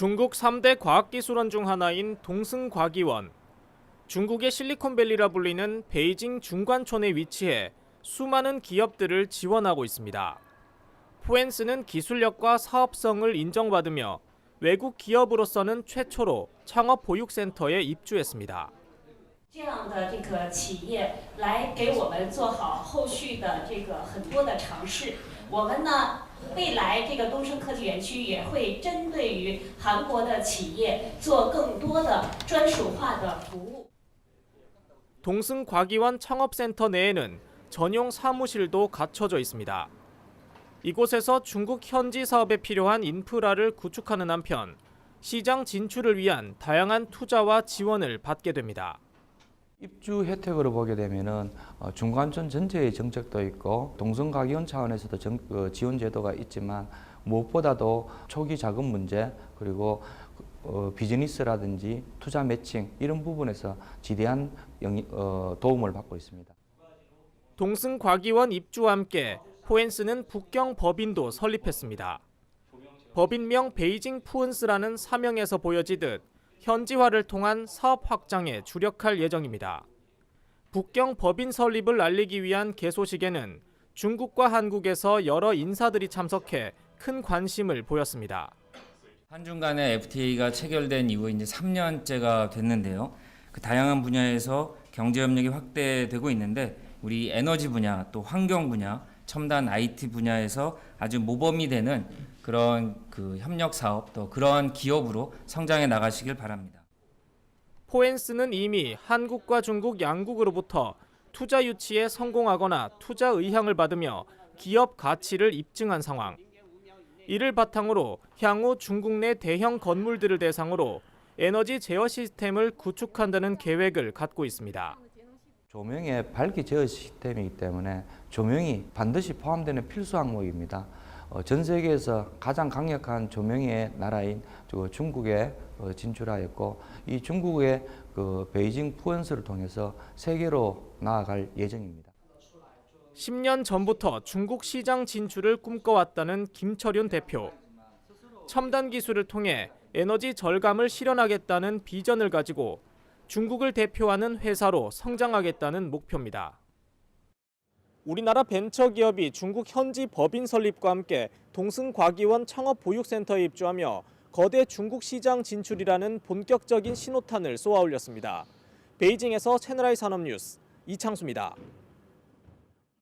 중국 3대 과학기술원 중 하나인 동승과기원. 중국의 실리콘밸리라 불리는 베이징 중관촌에 위치해 수많은 기업들을 지원하고 있습니다. 포엔스는 기술력과 사업성을 인정받으며 외국 기업으로서는 최초로 창업 보육센터에 입주했습니다. 这样的这个企业来给我们做好后续的这个很多的尝试。我们呢， 未来这个东升科技园区也会针对于韩国的企业做更多的专属化的服务。 동승과기원 창업센터 내에는 전용 사무실도 갖춰져 있습니다. 이곳에서 중국 현지 사업에 필요한 인프라를 구축하는 한편 시장 진출을 위한 다양한 투자와 지원을 받게 됩니다. 입주 혜택으로 보게 되면은 어, 중간촌 전체의 정책도 있고 동성가기원 차원에서도 정- 어, 지원 제도가 있지만 무엇보다도 초기 자금 문제 그리고 어, 비즈니스라든지 투자 매칭 이런 부분에서 지대한 영이- 어, 도움을 받고 있습니다. 동승과기원 입주와 함께 포엔스는 북경 법인도 설립했습니다. 법인명 베이징 푸은스라는 사명에서 보여지듯 현지화를 통한 사업 확장에 주력할 예정입니다. 북경 법인 설립을 알리기 위한 개소식에는 중국과 한국에서 여러 인사들이 참석해 큰 관심을 보였습니다. 한중 간의 FTA가 체결된 이후 이제 3년째가 됐는데요. 그 다양한 분야에서 경제 협력이 확대되고 있는데 우리 에너지 분야 또 환경 분야 첨단 IT 분야에서 아주 모범이 되는 그런 그 협력 사업 또 그런 기업으로 성장해 나가시길 바랍니다. 포엔스는 이미 한국과 중국 양국으로부터 투자 유치에 성공하거나 투자 의향을 받으며 기업 가치를 입증한 상황. 이를 바탕으로 향후 중국 내 대형 건물들을 대상으로 에너지 제어 시스템을 구축한다는 계획을 갖고 있습니다. 조명의 발기 제어 시스템이기 때문에 조명이 반드시 포함되는 필수 항목입니다. 어, 전 세계에서 가장 강력한 조명의 나라인 저 중국에 어, 진출하였고 이 중국의 그 베이징 푸엔스를 통해서 세계로 나아갈 예정입니다. 10년 전부터 중국 시장 진출을 꿈꿔왔다는 김철윤 대표. 첨단 기술을 통해 에너지 절감을 실현하겠다는 비전을 가지고 중국을 대표하는 회사로 성장하겠다는 목표입니다. 우리나라 벤처기업이 중국 현지 법인 설립과 함께 동승과기원 창업보육센터에 입주하며 거대 중국 시장 진출이라는 본격적인 신호탄을 쏘아올렸습니다. 베이징에서 채널I 산업뉴스 이창수입니다.